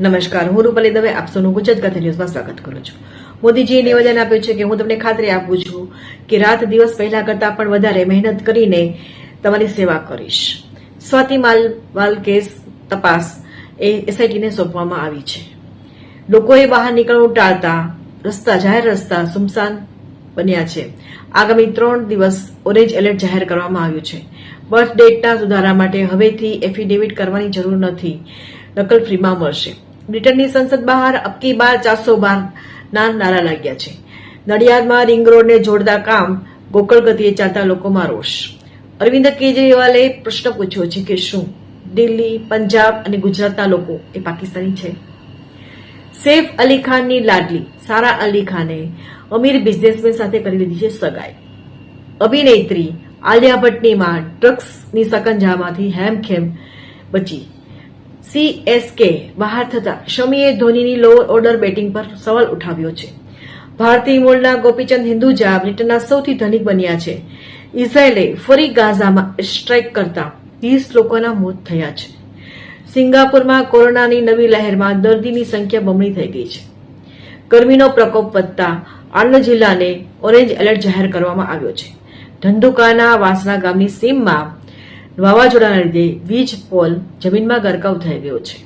નમસ્કાર, હું રૂપાલી દવે આપ સૌનું ગુજરાત ગાંધી ન્યૂઝમાં સ્વાગત કરું છું. મોદીજીએ નિવેદન આપ્યું છે કે હું તમને ખાતરી આપું છું કે રાત દિવસ પહેલા કરતા પણ વધારે મહેનત કરીને તમારી સેવા કરીશ. સ્વાતિ માલવાલ કેસ તપાસ એ એસઆઈટીને સોંપવામાં આવી છે. લોકોએ બહાર નીકળવું ટાળતા રસ્તા, જાહેર રસ્તા સુમસાન બન્યા છે. આગામી ત્રણ દિવસ ઓરેન્જ એલર્ટ જાહેર કરવામાં આવ્યું છે. બર્થ ડેટના સુધારા માટે હવેથી એફિડેવિટ કરવાની જરૂર નથી. નકલ ફ્રીમાં મળશે. બ્રિટનની સંસદ બહાર અબકી બાર ચારસો બાર નારા લાગ્યા છે. નડિયાદમાં રિંગ રોડને જોડતા કામ ગોકળ ગતિએ ચાલતા લોકોમાં રોષ. અરવિંદ કેજરીવાલે પ્રશ્ન પૂછ્યો છે કે શું દિલ્હી, પંજાબ અને ગુજરાતના લોકો એ પાકિસ્તાની છે? સૈફ અલી ખાનની લાડલી સારા અલી ખાને અમીર બિઝનેસમેન સાથે કરી લીધી છે સગાઈ. અભિનેત્રી આલિયા ભટ્ટની માં ડ્રગ્સની સકંજામાંથી હેમખેમ બચી. સીએસકે બહાર થતા શમીએ ધોનીની લોઅર ઓર્ડર બેટિંગ પર સવાલ ઉઠાવ્યો છે. ભારતીય મૂળના ગોપીચંદ હિન્દુજા બ્રિટનના સૌથી ધનિક બન્યા છે. ઇઝરાયેલે ફરી ગાઝામાં સ્ટ્રાઇક કરતા વીસ લોકોના મોત થયા છે. સિંગાપુરમાં કોરોનાની નવી લહેરમાં દર્દીની સંખ્યા બમણી થઈ ગઈ છે. ગરમીનો પ્રકોપ વધતા આણંદ જિલ્લાને ઓરેન્જ એલર્ટ જાહેર કરવામાં આવ્યો છે. ધંધુકાના વાસણા ગામની સીમમાં વાવાઝોડાના લીધે વીજ પોલ જમીનમાં ગરકાવ થઈ ગયો છે.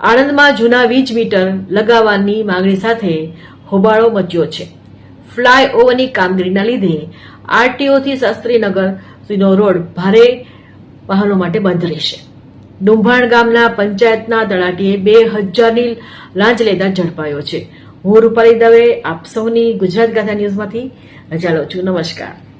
આણંદમાં જૂના વીજ મીટર લગાવવાની માંગણી સાથે હોબાળો મચ્યો છે. ફ્લાય ઓવરની કામગીરીના લીધે આરટીઓથી શાસ્ત્રીનગર સુધીનો રોડ ભારે વાહનો માટે બંધ રહેશે. ડુંભાણ ગામના પંચાયતના તળાટીએ બે હજારની લાંચ લેતા ઝડપાયો છે. હું રૂપાલી દવે, આપ સૌની ગુજરાત ગાથા ન્યૂઝમાંથી રજા લઉં છું. નમસ્કાર.